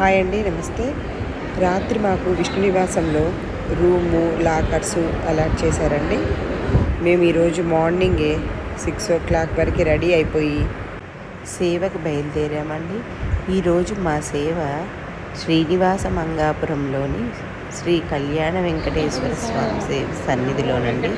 Hi అండి నమస్తే. రాత్రి మాకు విష్ణు నివాసంలో రూము లాకర్సు అలాట్ చేశారండి. మేము ఈరోజు మార్నింగే సిక్స్ ఓ క్లాక్ వరకు రెడీ అయిపోయి సేవకు బయలుదేరామండి. ఈరోజు మా సేవ శ్రీనివాస మంగాపురంలోని శ్రీ కళ్యాణ వెంకటేశ్వర స్వామి సేవ సన్నిధిలోనండి.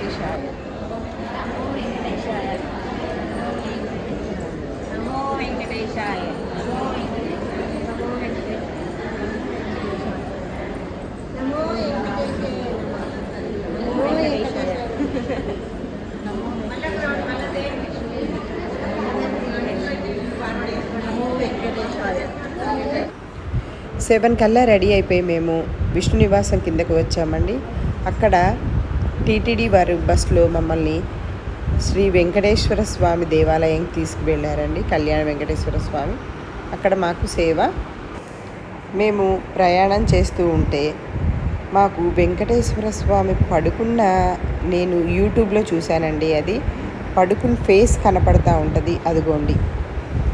సెవెన్ కల్లా రెడీ అయిపోయి మేము విష్ణు నివాసం కిందకు వచ్చామండి. అక్కడ టీటీడీ వారి బస్సులో మమ్మల్ని శ్రీ వెంకటేశ్వర స్వామి దేవాలయం తీసుకువెళ్ళారండి కళ్యాణ వెంకటేశ్వర స్వామి. అక్కడ మాకు సేవ. మేము ప్రయాణం చేస్తూ ఉంటే మాకు వెంకటేశ్వర స్వామి పడుకున్న నేను యూట్యూబ్లో చూశానండి అది. పడుకున్న ఫేస్ కనపడతా ఉంటుంది అదిగోండి.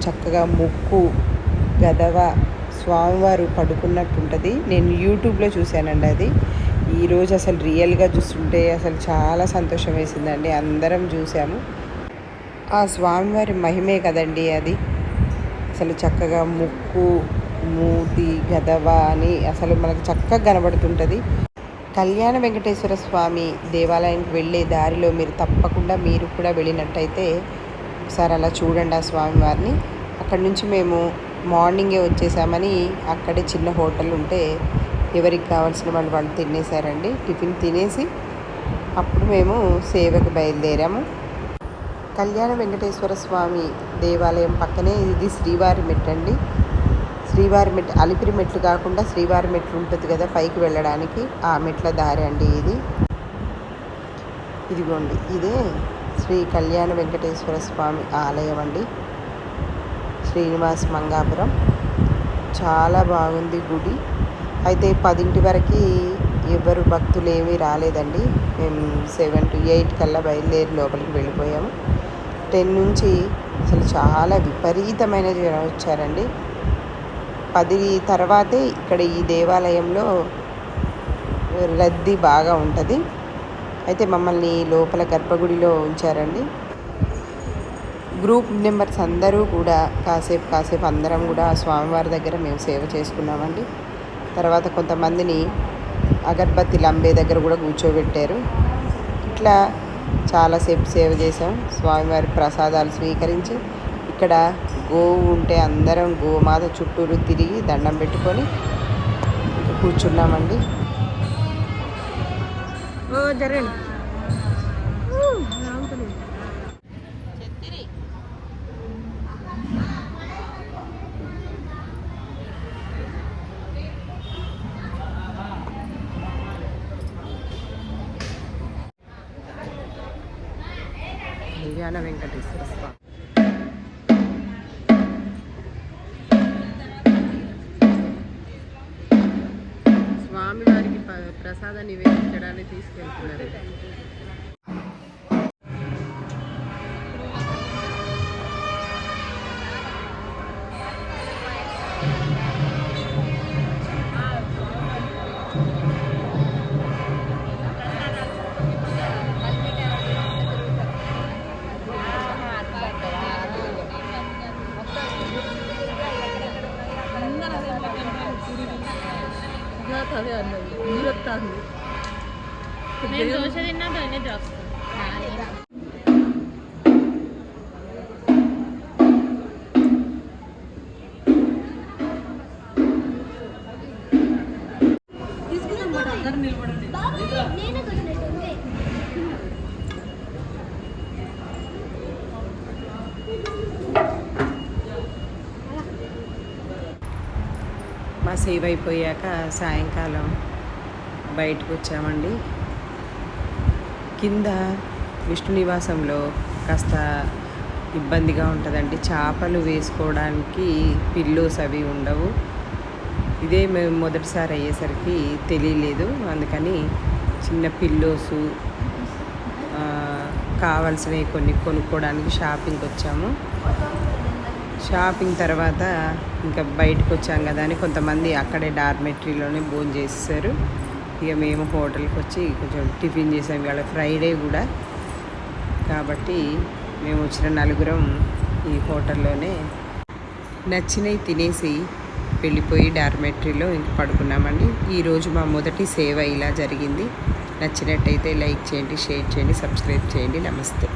చక్కగా ముక్కు గదవ స్వామివారు పడుకున్నట్టు ఉంటుంది నేను యూట్యూబ్లో చూశానండి అది. ఈరోజు అసలు రియల్గా చూస్తుంటే అసలు చాలా సంతోషం వేసిందండి. అందరం చూసాము. ఆ స్వామివారి మహిమే కదండి అది. అసలు చక్కగా ముక్కు మూతి గదవ అని అసలు మనకు చక్కగా కనబడుతుంటుంది. కళ్యాణ వెంకటేశ్వర స్వామి దేవాలయానికి వెళ్ళే దారిలో మీరు తప్పకుండా మీరు కూడా వెళ్ళినట్టయితే ఒకసారి అలా చూడండి ఆ స్వామివారిని. అక్కడి నుంచి మేము మార్నింగే వచ్చేసామని అక్కడే చిన్న హోటల్ ఉంటే ఎవరికి కావాల్సిన వాళ్ళు వాళ్ళు తినేసారండి. టిఫిన్ తినేసి అప్పుడు మేము సేవకు బయలుదేరాము. కళ్యాణ వెంకటేశ్వర స్వామి దేవాలయం పక్కనే ఇది శ్రీవారి మెట్టు అండి. శ్రీవారి మెట్ అలిపిరి మెట్లు కాకుండా శ్రీవారి మెట్లు ఉంటుంది కదా పైకి వెళ్ళడానికి. ఆ మెట్ల దారి అండి ఇది. ఇదిగోండి ఇదే శ్రీ కళ్యాణ వెంకటేశ్వర స్వామి ఆలయం అండి. శ్రీనివాస్ మంగాపురం. చాలా బాగుంది గుడి. అయితే పదింటి వరకు ఎవరు భక్తులు ఏమీ రాలేదండి. మేము సెవెన్ టు ఎయిట్ కల్లా బయలుదేరి లోపలికి వెళ్ళిపోయాము. టెన్ నుంచి అసలు చాలా విపరీతమైన జనం వచ్చారండి. పది తర్వాతే ఇక్కడ ఈ దేవాలయంలో రద్దీ బాగా ఉంటుంది. అయితే మమ్మల్ని లోపల గర్భగుడిలో ఉంచారండి. గ్రూప్ మెంబర్స్ అందరూ కూడా కాసేపు కాసేపు అందరం కూడా ఆ స్వామివారి దగ్గర మేము సేవ చేసుకున్నామండి. తర్వాత కొంతమందిని అగర్బత్తి లంబే దగ్గర కూడా కూర్చోబెట్టారు. ఇట్లా చాలాసేపు సేవ చేసాం స్వామివారి ప్రసాదాలు స్వీకరించి ఇక్కడ గోవు ఉంటే అందరం గోమాత చుట్టూరు తిరిగి దండం పెట్టుకొని కూర్చున్నామండి. జరగండి. కళ్యాణ వెంకటేశ్వర స్వామి. స్వామివారికి ప్రసాదాన్ని నివేదించడానికి తీసుకెళ్తున్నారు. అన్నది. మీరు వస్తాను నేను దోశ తిన్నా సేవ్ అయిపోయాక సాయంకాలం బయటకు వచ్చామండి. కింద విష్ణు నివాసంలో కాస్త ఇబ్బందిగా ఉంటుందండి. చేపలు వేసుకోవడానికి పిల్లోస్ అవి ఉండవు. ఇదే మేము మొదటిసారి అయ్యేసరికి తెలియలేదు. అందుకని చిన్న పిల్లోసు కావాల్సినవి కొన్ని కొనుక్కోవడానికి షాపింగ్కి వచ్చాము. షాపింగ్ తర్వాత ఇంకా బయటకు వచ్చాం కదా అని కొంతమంది అక్కడే డార్మెటరీలోనే భోజనం చేస్తారు. ఇక మేము హోటల్కి వచ్చి కొంచెం టిఫిన్ చేసాం. ఇవాళ ఫ్రైడే కూడా. కాబట్టి మేము వచ్చిన నలుగురం ఈ హోటల్లోనే నచ్చినవి తినేసి వెళ్ళిపోయి డార్మెటరీలో ఇంక పడుకున్నామండి. ఈరోజు మా మొదటి సేవ ఇలా జరిగింది. నచ్చినట్టయితే లైక్ చేయండి షేర్ చేయండి సబ్స్క్రైబ్ చేయండి. నమస్తే.